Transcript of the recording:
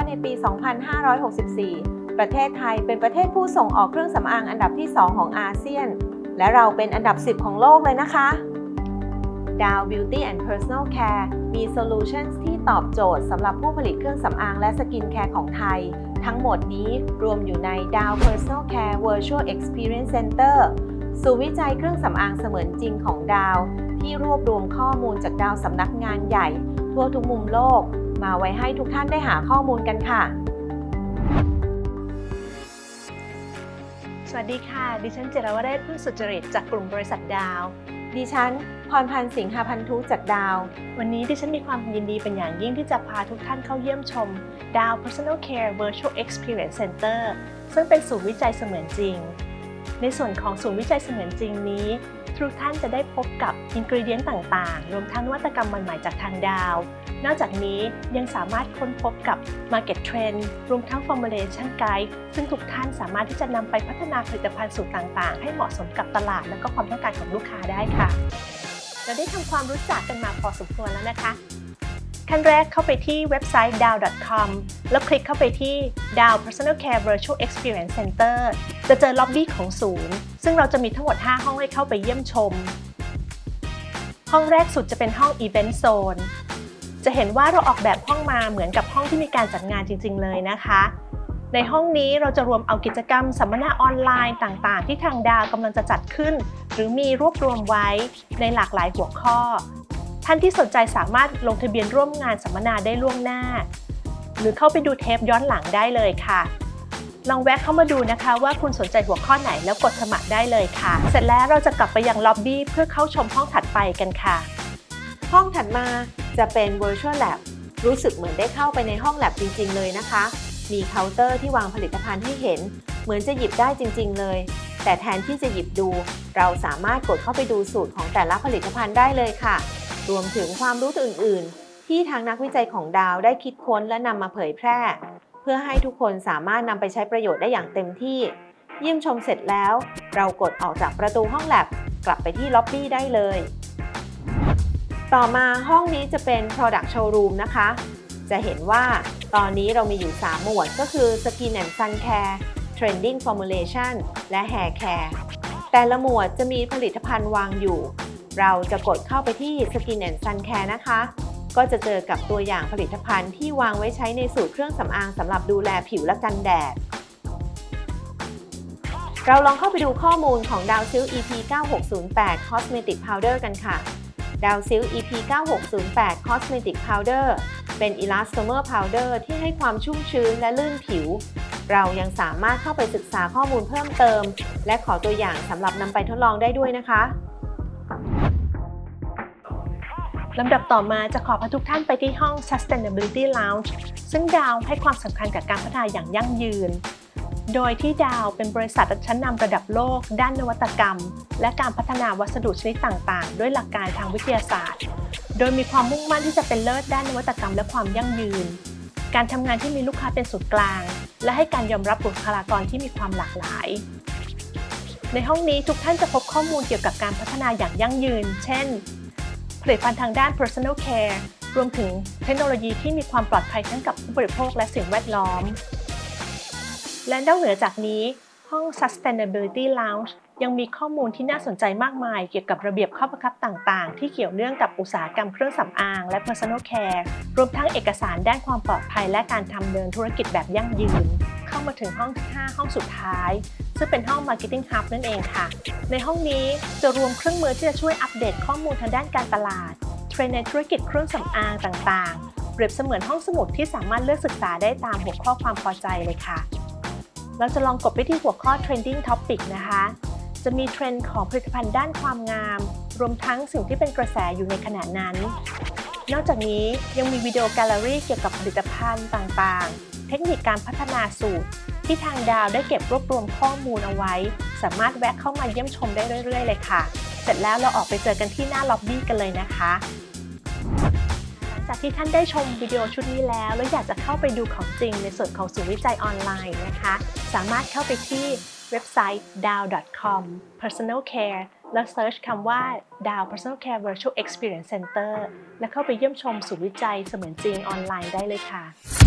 ว่าในปี 2564 ประเทศไทยเป็นประเทศผู้ส่งออกเครื่องสำอางอันดับที่ 2 ของอาเซียน และเราเป็นอันดับ 10 ของโลกเลยนะคะ ดาว Beauty and Personal Care มีโซลูชันที่ตอบโจทย์สำหรับผู้ผลิตเครื่องสำอางและสกินแคร์ของไทย ทั้งหมดนี้รวมอยู่ในดาว Personal Care Virtual Experience Center ศูนย์วิจัยเครื่องสำอางเสมือนจริงของดาว ที่รวบรวมข้อมูลจากดาวสำนักงานใหญ่ ทั่วทุกมุมโลก มาไว้ให้ทุกท่านได้หาข้อมูลกันค่ะ สวัสดีค่ะ ดิฉันเจรวเรศพึ่งสุจริตจากกลุ่มบริษัทดาว ดิฉันพรพันธ์สิงหาพันธุจากดาว วันนี้ดิฉันมีความยินดีเป็นอย่างยิ่งที่จะพาทุกท่านเข้าเยี่ยมชม ดาว Personal Care Virtual Experience Center ซึ่งเป็นศูนย์วิจัยเสมือนจริง ในส่วนของศูนย์วิจัยเสมือนจริงนี้ ทุกท่านจะได้พบกับอินกรีเดียนต่างๆ รวมทั้งวัตกรรมใหม่ๆจากทางดาว นอกจากนี้ยังสามารถค้นพบกับ Market Trend รวมทั้ง Formulation Guide ซึ่งทุกท่านสามารถที่จะนำไปพัฒนาผลิตภัณฑ์สูตรต่างๆ ให้เหมาะสมกับตลาด และก็ความต้องการของลูกค้าได้ค่ะ เราได้ทำความรู้จักกันมาพอสมควรแล้วนะคะ ขั้นแรกเข้าไปที่เว็บไซต์ dow.com แล้วคลิกเข้าไปที่ Dow Personal Care Virtual Experience Center จะเจอล็อบบี้ของศูนย์ ซึ่งเราจะมีทั้งหมด 5 ห้องให้เข้าไปเยี่ยมชม ห้องแรกสุดจะเป็นห้อง Event Zone จะเห็นว่าเราออกแบบห้องมาเหมือนกับห้องที่มีการจัดงานจริง ๆ เลยนะคะ ในห้องนี้เราจะรวมเอากิจกรรมสัมมนาออนไลน์ต่างๆ ที่ทางดาวกำลังจะจัดขึ้น หรือมีรวบรวมไว้ในหลากหลายหัวข้อ ท่านที่สนใจสามารถลงทะเบียนร่วมงานสัมมนาได้ล่วงหน้า หรือเข้าไปดูเทปย้อนหลังได้เลยค่ะลองแวะเข้ามาดูนะคะว่าคุณสนใจหัวข้อไหนแล้วกดสมัครได้เลยค่ะ เสร็จแล้วเราจะกลับไปยังล็อบบี้เพื่อเข้าชมห้องถัดไปกันค่ะ ห้องถัดมาจะเป็น Virtual Lab รู้สึกเหมือนได้เข้าไปในห้อง Lab จริง ๆ เลยนะคะ มีเคาน์เตอร์ที่วางผลิตภัณฑ์ให้เห็น เหมือนจะหยิบได้จริง ๆ เลย แต่แทนที่จะหยิบดู เราสามารถกดเข้าไปดูสูตรของแต่ละผลิตภัณฑ์ได้เลยค่ะ รวมถึงความรู้อื่น ๆ ที่ทางนักวิจัยของดาวได้คิดค้นและนำมาเผยแพร่ เพื่อให้ทุกคนสามารถนำไปใช้ประโยชน์ได้อย่างเต็มที่ เยี่ยมชมเสร็จแล้ว เรากดออกจากประตูห้องแลบกลับไปที่ล็อบบี้ได้เลย ต่อมาห้องนี้จะเป็น Product Showroom นะคะ จะเห็นว่าตอนนี้เรามีอยู่ 3 หมวดก็คือ Skin and Sun Care Trending Formulation และ Hair Care แต่ละหมวดจะมีผลิตภัณฑ์วางอยู่ เราจะกดเข้าไปที่ Skin and Sun Care นะคะ ก็จะเจอกับตัวอย่างผลิตภัณฑ์ที่วางไว้ใช้ในสูตรเครื่องสำอางสำหรับดูแลผิวและกันแดด เราลองเข้าไปดูข้อมูลของดาวซิล EP 9608 Cosmetic Powder กันค่ะดาวซิล EP 9608 Cosmetic Powder เป็น Elastomer Powder ที่ให้ความชุ่มชื้นและลื่นผิว เรายังสามารถเข้าไปศึกษาข้อมูลเพิ่มเติม และขอตัวอย่างสำหรับนำไปทดลองได้ด้วยนะคะ ลำดับต่อมาจะขอพาทุกท่านไปที่ห้อง Sustainability Lounge ซึ่งดาวให้ความสำคัญกับการพัฒนาอย่างยั่งยืน โดยที่ดาวเป็นบริษัทชั้นนำระดับโลก ด้านนวัตกรรม และการพัฒนาวัสดุชนิดต่าง ๆ ด้วยหลักการทางวิทยาศาสตร์ โดยมีความมุ่งมั่นที่จะเป็นเลิศด้านนวัตกรรมและความยั่งยืน การทำงานที่มีลูกค้าเป็นศูนย์กลาง และให้การยอมรับบุคลากรที่มีความหลากหลายในห้องนี้ทุกท่านจะพบข้อมูลเกี่ยวกับการพัฒนาอย่างยั่งยืน เช่น ผลิตภัณฑ์ทางด้าน personal care รวมถึงเทคโนโลยีที่มีความปลอดภัยทั้งกับผู้บริโภคและสิ่งแวดล้อม และนอกเหนือจากนี้ห้อง sustainability lounge ยังมีข้อมูลที่น่าสนใจมากมาย เกี่ยวกับระเบียบข้อบังคับต่าง ๆ ที่เกี่ยวเนื่องกับอุตสาหกรรมเครื่องสำอางและ personal care รวมทั้งเอกสารด้านความปลอดภัยและการทำเดินธุรกิจแบบยั่งยืน เข้ามาถึงห้องที่ 5 ห้องสุดท้าย ซึ่งเป็นห้อง marketing hub นั่นเองค่ะ ในห้องนี้จะรวมเครื่องมือที่จะช่วยอัปเดตข้อมูลทางด้านการตลาด เทรนด์ในธุรกิจเครื่องสำอางต่างๆ เปรียบเสมือนห้องสมุดที่สามารถเลือกศึกษาได้ตามหัวข้อความพอใจเลยค่ะ เราจะลองกดไปที่หัวข้อ trending topic นะคะ จะมีเทรนด์ของผลิตภัณฑ์ด้านความงาม รวมทั้งสิ่งที่เป็นกระแสอยู่ในขณะนั้นนอกจากนี้ยังมีวิดีโอแกลเลอรี่เกี่ยวกับผลิตภัณฑ์ต่างๆ เทคนิคการพัฒนาสูตร ที่ทางดาวได้เก็บรวบรวมข้อมูลเอาไว้ สามารถแวะเข้ามาเยี่ยมชมได้เรื่อย ๆ เลยค่ะ เสร็จแล้วเราออกไปเจอกันที่หน้าล็อบบี้กันเลยนะคะหลังจากที่ท่านได้ชมวิดีโอชุดนี้แล้ว แล้วอยากจะเข้าไปดูของจริงในส่วนของศูนย์วิจัยออนไลน์นะคะ สามารถเข้าไปที่เว็บไซต์ dow.com personal care แล้วเซิร์ชคำว่า Dow Personal Care Virtual Experience Center และเข้าไปเยี่ยมชมศูนย์วิจัยเสมือนจริงออนไลน์ได้เลยค่ะ